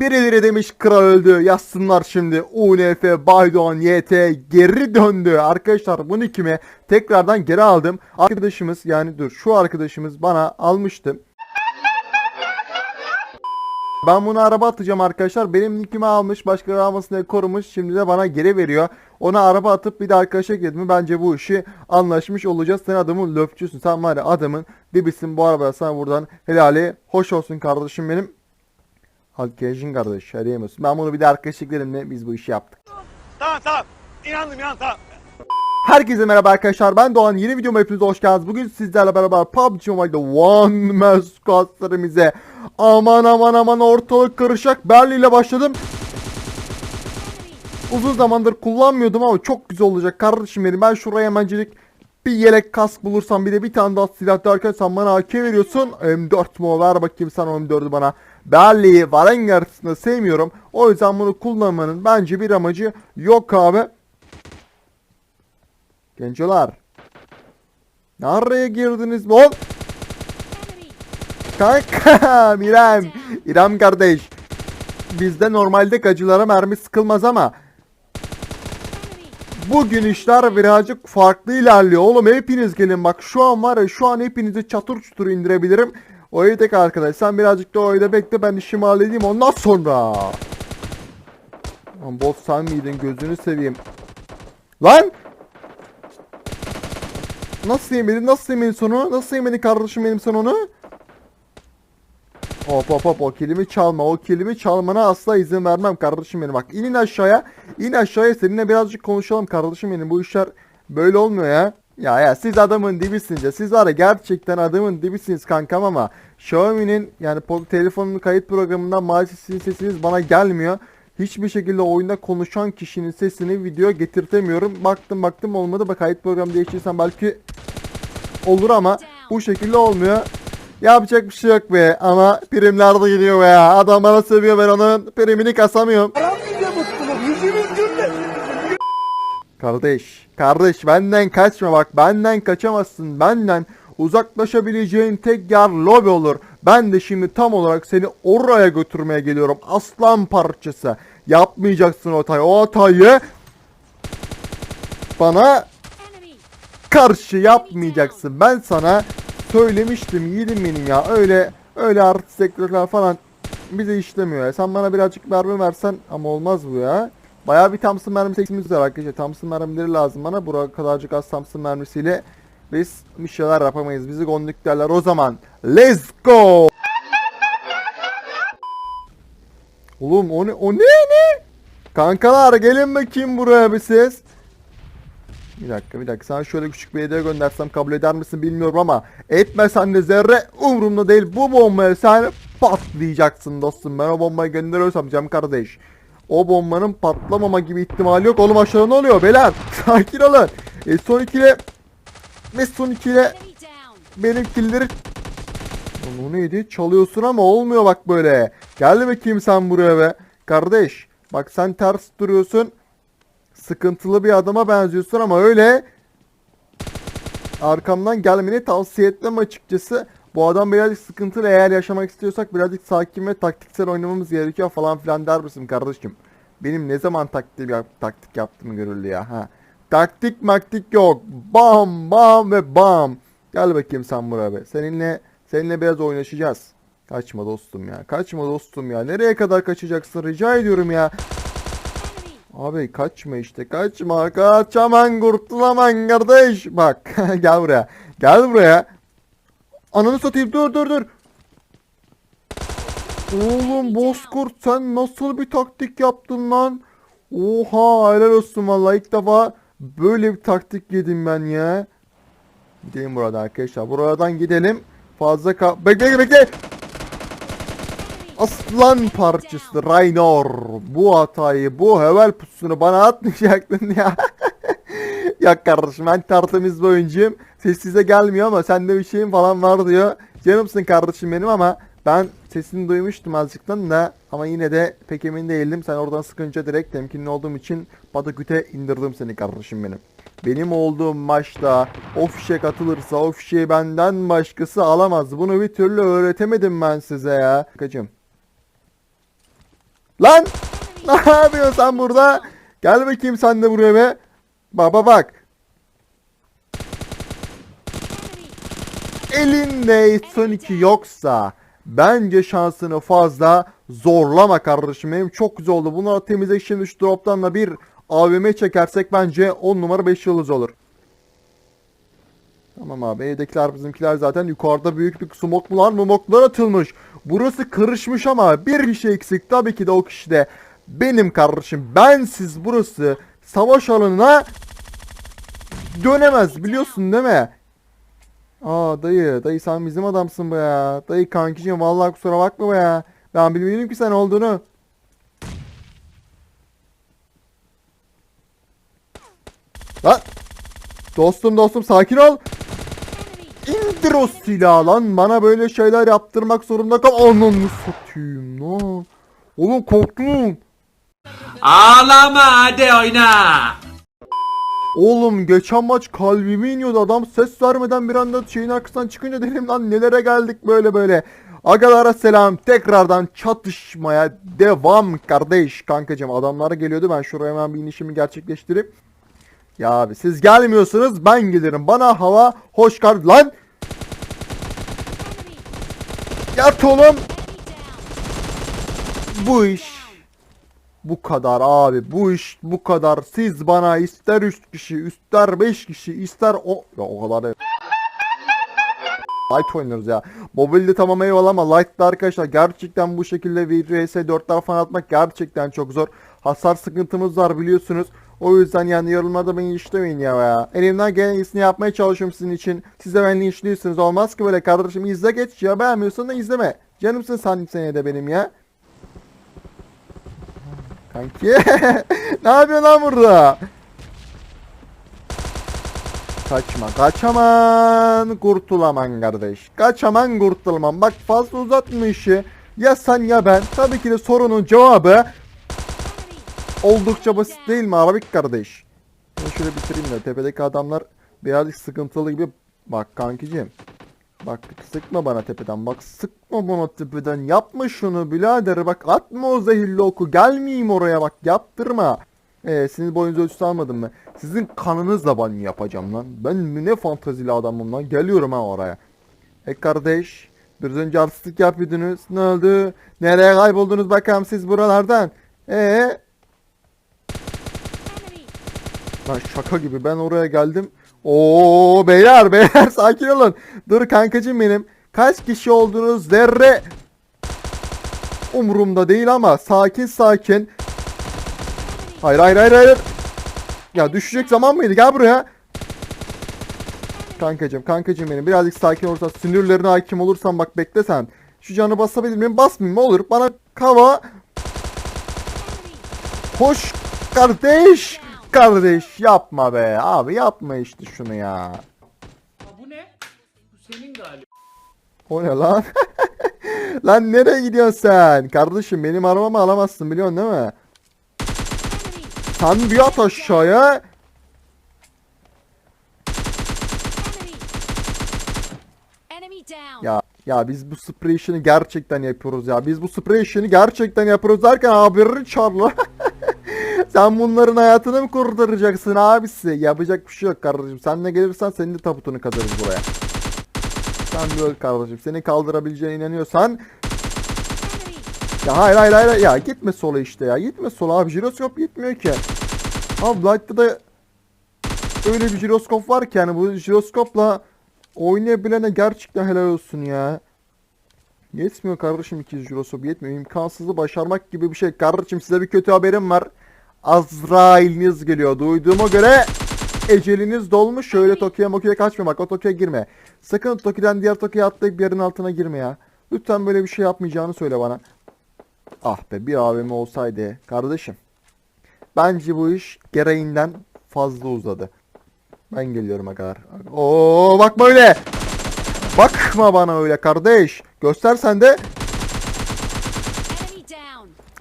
Birileri demiş kral öldü. Yazsınlar şimdi. UNF Baydoğan YT geri döndü. Arkadaşlar bunu kime tekrardan geri aldım. Arkadaşımız yani dur şu arkadaşımız bana almıştı. Ben bunu araba atacağım arkadaşlar. Benim nickimi almış, başkaları almasın diye korumuş. Şimdi de bana geri veriyor. Ona araba atıp bir de arkadaşa ekledim. Bence bu işi anlaşmış olacağız. Sen adamın löpçüsün. Sen var ya adamın dibisin bu arabaya. Sana buradan helali. Hoş olsun kardeşim benim. Halkejin kardeş. Arayamıyorsun. Ben bunu bir de arkadaş eklerimle biz bu işi yaptık. Tamam tamam. İnandım inandım tamam. Herkese merhaba arkadaşlar. Ben Doğan. Yeni videoma hepiniz hoş geldiniz. Bugün sizlerle beraber PUBG Mobile'da One Man Squad serimize aman aman aman ortalık karışacak. Berli ile başladım. Uzun zamandır kullanmıyordum ama çok güzel olacak kardeşim benim. Ben şuraya hemencilik bir yelek kask bulursam bir de bir tane daha silah derken sen bana AK veriyorsun. M4 mu? Ver bakayım sen o M4'ü bana. Berli'yi Varenger'sını sevmiyorum. O yüzden bunu kullanmanın bence bir amacı yok abi. Gencolar. Nereye girdiniz oğlum? Kanka İrem. İrem kardeş. Bizde normalde gacılara mermi sıkılmaz ama bugün işler birazcık farklı ilerliyor. Oğlum hepiniz gelin bak şu an var ya şu an hepinizi çatır çutur indirebilirim. O tek arkadaş sen birazcık da o evde bekle ben işimi halledeyim ondan sonra. Lan bot sen miydin gözünü seveyim. Lan! Nasıl yemedin? Nasıl yemedin sonu? Nasıl yemedin kardeşim benim son onu? Hop hop hop o kelimi çalma. O kelimi çalmana asla izin vermem kardeşim benim. Bak inin aşağıya. İn aşağıya seninle birazcık konuşalım kardeşim benim. Bu işler böyle olmuyor ya. Ya ya siz adamın dibisiniz ya. Siz var ya gerçekten adamın dibisiniz kankam ama Xiaomi'nin yani telefonun kayıt programından maalesef sizin sesiniz bana gelmiyor. Hiçbir şekilde oyunda konuşan kişinin sesini video getirtemiyorum. Baktım baktım olmadı. Bak kayıt programı değiştirsem belki olur ama bu şekilde olmuyor. Yapacak bir şey yok be ama primler de gidiyor be. Adam bana sövüyor ben onun primini kasamıyorum. Kardeş, kardeş benden kaçma bak benden kaçamazsın benden uzaklaşabileceğin tek yer lobi olur. Ben de şimdi tam olarak seni oraya götürmeye geliyorum aslan parçası. Yapmayacaksın o hatayı o hatayı bana karşı yapmayacaksın. Ben sana söylemiştim yiğidim benim ya. Öyle öyle artı sektörler falan bize işlemiyor ya. Sen bana birazcık mermi versen ama olmaz bu ya. Bayağı bir Thompson mermi seçimimiz var arkadaşlar. Thompson mermileri lazım bana. Buraya kadarcık az Thompson mermisiyle biz bir şeyler yapamayız. Bizi gondik derler o zaman. Let's go! Oğlum o ne? O ne ne? Kankalar gelin bakayım buraya bir ses. Bir dakika bir dakika sana şöyle küçük bir hediye göndersem kabul eder misin bilmiyorum ama etmesen de zerre umurumda değil bu bombaya sen patlayacaksın dostum ben o bombayı gönderiyorsam Cem kardeş o bombanın patlamama gibi ihtimali yok. Oğlum aşağıda ne oluyor beyler? Sakin olun. E, son ikili ve son ikili benim killleri Lan o neydi? Çalıyorsun ama olmuyor bak böyle. Gel bakayım sen buraya be. Kardeş bak sen ters duruyorsun. Sıkıntılı bir adama benziyorsun ama öyle. Arkamdan gelmeni tavsiye etmem açıkçası. Bu adam birazcık sıkıntılı eğer yaşamak istiyorsak birazcık sakin ve taktiksel oynamamız gerekiyor falan filan der misin kardeşim? Benim ne zaman taktik, yap, taktik yaptığımı görüldü ya ha. Taktik maktik yok. Bam bam ve bam. Gel bakayım sen buraya be. Seninle seninle biraz oynaşacağız. Kaçma dostum ya. Kaçma dostum ya. Nereye kadar kaçacaksın rica ediyorum ya. Abi kaçma işte kaçma kaç aman kurtulaman kardeş. Bak gel buraya. Gel buraya. Ananı satayım dur dur dur. Oğlum Bozkurt sen nasıl bir taktik yaptın lan? Oha helal olsun vallahi ilk defa böyle bir taktik yedim ben ya. Gidelim burada arkadaşlar. Buradan gidelim. Fazla ka... Bekle bekle. Aslan parçası Raynor. Bu hatayı, bu hevel pusunu bana atmayacaktın ya. ya kardeşim ben tertemiz bir oyuncuyum. Sessize gelmiyor ama sende bir şeyin falan var diyor. Canımsın kardeşim benim ama ben sesini duymuştum azıcıktan da ama yine de pek emin değildim. Sen oradan sıkınca direkt temkinli olduğum için Badaküt'e indirdim seni kardeşim benim. Benim olduğum maçta o fişek atılırsa o fişeği benden başkası alamaz. Bunu bir türlü öğretemedim ben size ya. Kaçım. Lan ne yapıyorsun sen burada? Gel bakayım sen de buraya be. Baba bak. Elinde son 2 yoksa bence şansını fazla zorlama kardeşim. Benim çok güzel oldu. Bunları temizle şimdi şu droptan da bir AVM çekersek bence 10 numara 5 yıldız olur. Tamam abi evdekiler bizimkiler zaten yukarıda büyük bir smoklar mumoklar atılmış. Burası karışmış ama bir kişi eksik tabii ki de o kişi de benim kardeşim. Bensiz burası savaş alanına dönemez biliyorsun değil mi? Aa dayı, dayı sen bizim adamsın bu ya. Dayı kankicim vallahi kusura bakma bu ya. Ben bilmiyorum ki sen olduğunu. Lan! Dostum dostum sakin ol. İndir o silahı lan. Bana böyle şeyler yaptırmak zorunda kal. Ananı satayım lan. Oğlum korktum. Ağlama hadi oyna. Oğlum geçen maç kalbime iniyordu. Adam ses vermeden bir anda şeyin arkasından çıkınca dedim lan nelere geldik böyle böyle. Agalara selam. Tekrardan çatışmaya devam kardeş. Kankacım adamlar geliyordu. Ben şuraya hemen bir inişimi gerçekleştirip ya abi siz gelmiyorsunuz. Ben gelirim. Bana hava hoş geldin lan! Yat oğlum! Bu iş bu kadar abi bu iş bu kadar siz bana ister 3 kişi ister 5 kişi ister o ya o kadar da Light oynuyoruz ya. Mobilde tamam eyvallah ama Light'ta arkadaşlar gerçekten bu şekilde VRS 4'ler falan atmak gerçekten çok zor. Hasar sıkıntımız var biliyorsunuz. O yüzden yani yorumlarda beni işlemeyin ya ya. Elimden gelen iyisini yapmaya çalışıyorum sizin için. Siz de beni işliyorsunuz. Olmaz ki böyle kardeşim izle geç ya. Beğenmiyorsan da izleme. Canımsın sen seneye de benim ya. Kanki. ne yapıyorsun lan burada? Kaçma kaçaman kurtulaman kardeş. Kaçaman kurtulman. Bak fazla uzatma işi. Ya sen ya ben. Tabii ki de sorunun cevabı oldukça basit değil mi Arabik kardeş? Ben şöyle bitireyim de tepedeki adamlar birazcık sıkıntılı gibi. Bak kankicim. Bak sıkma bana tepeden. Bak sıkma bana tepeden. Yapma şunu birader. Bak atma o zehirli oku. Gelmeyeyim oraya bak. Yaptırma. Ee, sinir boyunca ölçüsü almadın mı? Sizin kanınızla banyo yapacağım lan. Ben ne fantazili adamım lan. Geliyorum ha oraya. E kardeş. Biraz önce artistlik yapıyordunuz. Ne oldu? Nereye kayboldunuz bakalım siz buralardan? Ee? Lan şaka gibi ben oraya geldim. Oo beyler beyler sakin olun. Dur kankacım benim. Kaç kişi oldunuz zerre umurumda değil ama sakin sakin. Hayır hayır hayır hayır. Ya düşecek zaman mıydı? Gel buraya. Kankacım kankacım benim birazcık sakin olursan sinirlerine hakim olursan bak bekle sen. Şu canı basabilir miyim? Basmayayım olur. Bana kava. Hoş kardeş. Kardeş yapma be. Abi yapma işte şunu ya. Bu ne? Bu senin galiba. O ne lan? lan nereye gidiyorsun sen? Kardeşim benim arabamı alamazsın biliyorsun değil mi? Sen bir at aşağıya. Ya ya biz bu sprey işini gerçekten yapıyoruz ya. Biz bu sprey işini gerçekten yapıyoruz derken haberini çarla. Sen bunların hayatını mı kurtaracaksın abisi? Yapacak bir şey yok kardeşim. Sen de gelirsen senin de tabutunu kazarız buraya. Sen öl kardeşim. Seni kaldırabileceğine inanıyorsan. Ya hayır hayır hayır ya gitme sola işte ya gitme sola abi jiroskop gitmiyor ki. Abi Light'ta da öyle bir jiroskop var ki yani bu jiroskopla oynayabilene gerçekten helal olsun ya. Yetmiyor kardeşim 200 jiroskop yetmiyor imkansızı başarmak gibi bir şey. Kardeşim size bir kötü haberim var. Azrail'iniz geliyor duyduğuma göre eceliniz dolmuş şöyle Tokyo'ya Mokyo'ya kaçma bak o Tokyo'ya girme. Sakın Tokyo'dan diğer Tokyo'ya atlayıp yerin altına girme ya. Lütfen böyle bir şey yapmayacağını söyle bana. Ah be bir AVM olsaydı kardeşim. Bence bu iş gereğinden fazla uzadı. Ben geliyorum kadar. Oo bak böyle. Bakma bana öyle kardeş. Göstersen de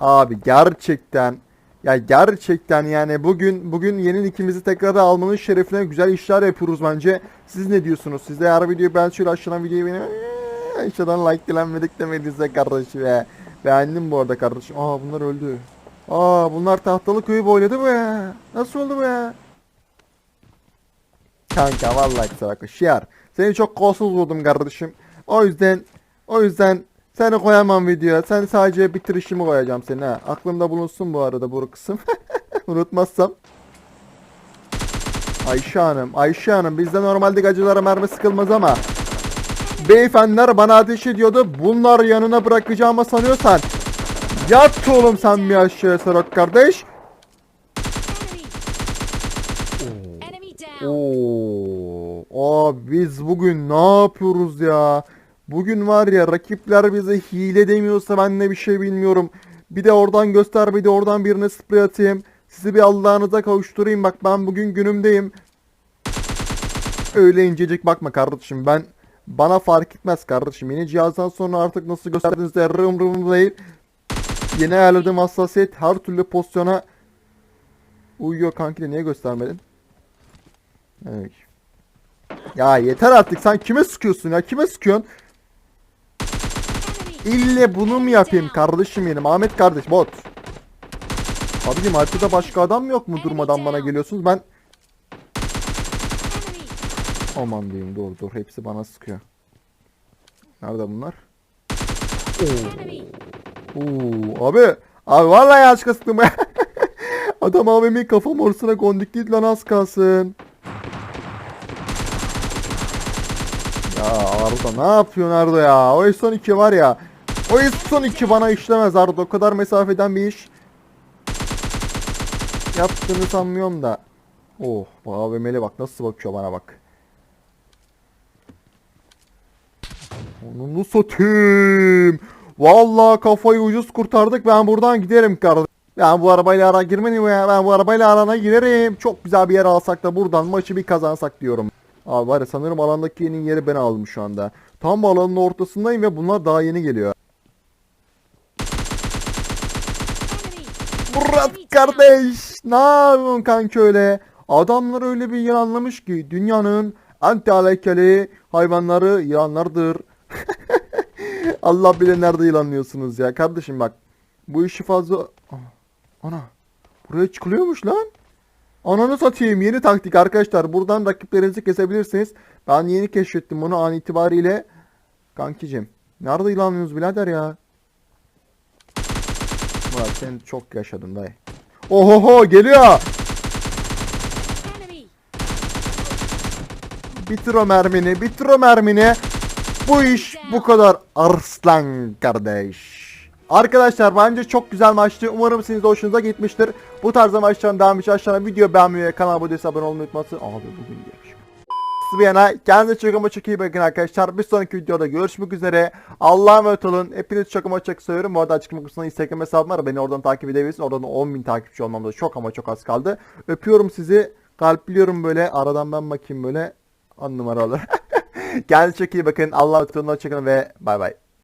abi gerçekten ya gerçekten yani bugün bugün yeni ikimizi tekrar almanın şerefine güzel işler yapıyoruz bence. Siz ne diyorsunuz? Siz de her videoyu ben şöyle aşağıdan videoyu benim aşağıdan like dilenmedik demediyse kardeşim ya. Beğendim bu arada kardeşim. Aa bunlar öldü. Aa bunlar tahtalı köyü boyladı ya. Nasıl oldu ya? Kanka vallahi kusura bakma. Şiar. Seni çok kolsuz buldum kardeşim. O yüzden o yüzden seni koyamam videoya. Sen sadece bitirişimi koyacağım seni ha. Aklımda bulunsun bu arada bu kısım. Unutmazsam. Ayşe Hanım, Ayşe Hanım bizde normalde gacılara mermi sıkılmaz ama beyefendiler bana ateş ediyordu. Bunlar yanına bırakacağımı sanıyorsan yat oğlum sen bir aşağıya Serok kardeş. Down. Oo, abi biz bugün ne yapıyoruz ya? Bugün var ya rakipler bize hile demiyorsa ben de bir şey bilmiyorum. Bir de oradan göster bir de oradan birine sprey atayım. Sizi bir Allah'ınıza kavuşturayım. Bak ben bugün günümdeyim. Öyle incecik bakma kardeşim. Ben bana fark etmez kardeşim. Yeni cihazdan sonra artık nasıl gösterdiğinizde rım değil. Yeni ayarladığım hassasiyet her türlü pozisyona uyuyor kanki de niye göstermedin? Evet. Ya yeter artık sen kime sıkıyorsun ya kime sıkıyorsun? İlle bunu mu yapayım kardeşim benim Ahmet kardeş bot. Abicim haritada başka adam yok mu durmadan bana geliyorsunuz ben aman diyeyim dur dur hepsi bana sıkıyor. Nerede bunlar? Enemy. Oo abi abi vallahi yanlışlıkla sıktım. Adam abimin kafam ortasına kondik değil lan az kalsın. Ya Arda ne yapıyorsun Arda ya? O son 2 var ya. O son 2 bana işlemez Arda. O kadar mesafeden bir iş yaptığını sanmıyorum da. Oh AVM'li bak nasıl bakıyor bana bak. Onu satayım. Vallahi kafayı ucuz kurtardık. Ben buradan giderim kardeşim. Ben bu arabayla ara girmedim ya. Ben bu arabayla arana girerim. Çok güzel bir yer alsak da buradan maçı bir kazansak diyorum. Abi var ya sanırım alandaki yeni yeri ben aldım şu anda. Tam alanın ortasındayım ve bunlar daha yeni geliyor. Murat kardeş ne yapıyorsun kanka öyle? Adamlar öyle bir yılanlamış ki dünyanın anti alekeli hayvanları yılanlardır. Allah bilir nerede yılanlıyorsunuz ya. Kardeşim bak bu işi fazla... Ah, Ana buraya çıkılıyormuş lan. Ananı satayım yeni taktik arkadaşlar. Buradan rakiplerinizi kesebilirsiniz. Ben yeni keşfettim bunu an itibariyle. Kankicim nerede yılanlıyorsunuz birader ya? Murat sen çok yaşadın dayı. Ohoho geliyor. Bitir o mermini, bitir o mermini. Bu iş bu kadar arslan kardeş. Arkadaşlar bence çok güzel maçtı. Umarım sizin de hoşunuza gitmiştir. Bu tarz maçların devamı için aşağıdan video beğenmeyi ve kanala abone olmayı unutmasın. Abi bugün gelmiş. Bir kendinize çok ama çok iyi bakın arkadaşlar. Bir sonraki videoda görüşmek üzere. Allah'a emanet olun. Hepinizi çok ama çok seviyorum. Bu arada açıklama kısmında Instagram hesabım var. Beni oradan takip edebilirsiniz. Oradan 10.000 takipçi olmamda çok ama çok az kaldı. Öpüyorum sizi. Kalpliyorum böyle. Aradan ben bakayım böyle. On numara olur. Kendinize çok iyi bakın. Allah'a emanet olun. Hoşçakalın ve bay bay.